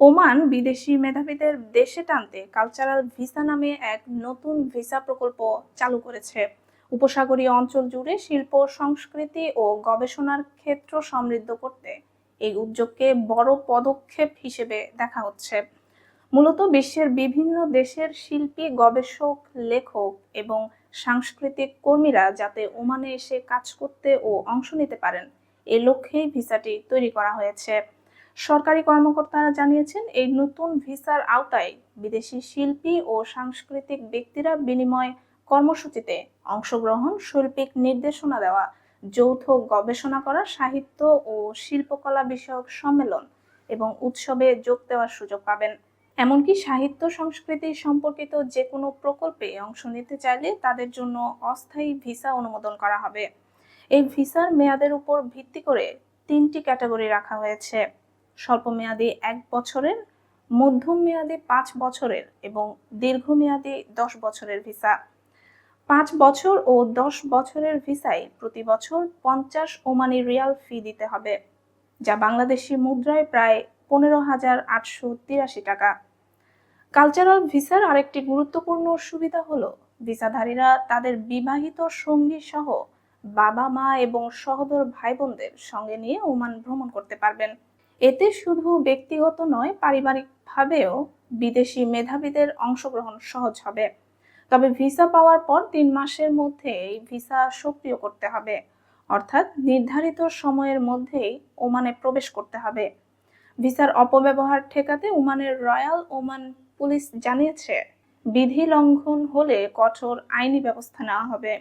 Oman বিদেশি মেধাবীদের দেশে টানতে কালচারাল ভিসা নামে এক নতুন ভিসা প্রকল্প চালু করেছে। উপসাগরীয় অঞ্চল জুড়ে শিল্প, সংস্কৃতি ও গবেষণার ক্ষেত্র সমৃদ্ধ করতে এই উদ্যোগকে বড় পদক্ষেপ হিসেবে দেখা হচ্ছে। মূলত বিশ্বের বিভিন্ন দেশের শিল্পী, গবেষক, লেখক এবং সাংস্কৃতিক কর্মীরা যাতে ওমানে এসে কাজ করতে ও অংশ নিতে পারেন, এ লক্ষ্যেই ভিসাটি তৈরি করা হয়েছে। সরকারি কর্মকর্তারা জানিয়েছেন, এই নতুন ভিসার আওতায় বিদেশি শিল্পী ও সাংস্কৃতিক ব্যক্তিরা বিনিময় কর্মসূচিতে অংশগ্রহণ, শৈল্পিক নির্দেশনা দেওয়া, যৌথ গবেষণা করা, সাহিত্য ও শিল্পকলা বিষয়ক সম্মেলন এবং উৎসবে যোগ দেওয়ার সুযোগ পাবেন। এমনকি সাহিত্য সংস্কৃতি সম্পর্কিত যে কোনো প্রকল্পে অংশ নিতে চাইলে তাদের জন্য অস্থায়ী ভিসা অনুমোদন করা হবে। এই ভিসার মেয়াদের উপর ভিত্তি করে তিনটি ক্যাটাগরি রাখা হয়েছে। স্বল্পমেয়াদী এক বছরের মধ্যম মেয়াদী পাঁচ বছরের এবং দীর্ঘমেয়াদী দশ বছরের ভিসা। পাঁচ বছর ও দশ বছরের ভিসায় প্রতি বছর পঞ্চাশ ওমানি রিয়াল ফি দিতে হবে, যা বাংলাদেশি মুদ্রায় প্রায় পনেরো হাজার আটশো তিরাশি টাকা। কালচারাল ভিসার আরেকটি গুরুত্বপূর্ণ সুবিধা হলো, ভিসাধারীরা তাদের বিবাহিত সঙ্গী সহ বাবা মা এবং সহদর ভাই বোনদের সঙ্গে নিয়ে ওমান ভ্রমণ করতে পারবেন। এতে শুধু ব্যক্তিগত নয়, পারিবারিকভাবেও বিদেশি মেধাবীদের অংশগ্রহণ সহজ হবে। তবে ভিসা পাওয়ার পর তিন মাসের মধ্যে এই ভিসা সক্রিয় করতে হবে। অর্থাৎ নির্ধারিত সময়ের মধ্যেই ওমানে প্রবেশ করতে হবে। ভিসার অপব্যবহার ঠেকাতে ওমানের রয়্যাল ওমান পুলিশ জানিয়েছে, বিধি লঙ্ঘন হলে কঠোর আইনি ব্যবস্থা নেওয়া হবে।